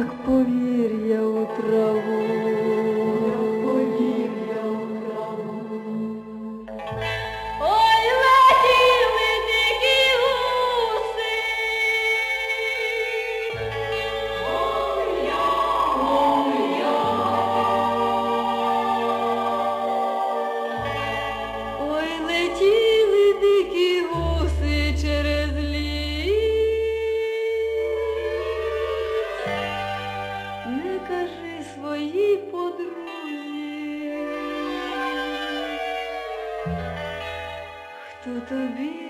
як повітря. to be.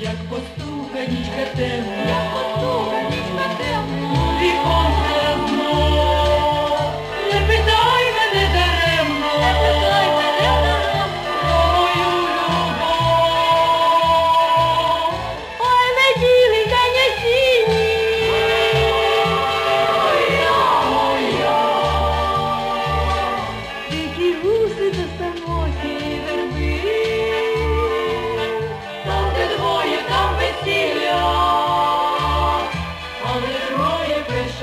Як постуха нічка темна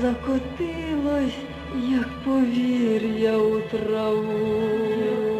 закотилось, як повір'я у траву.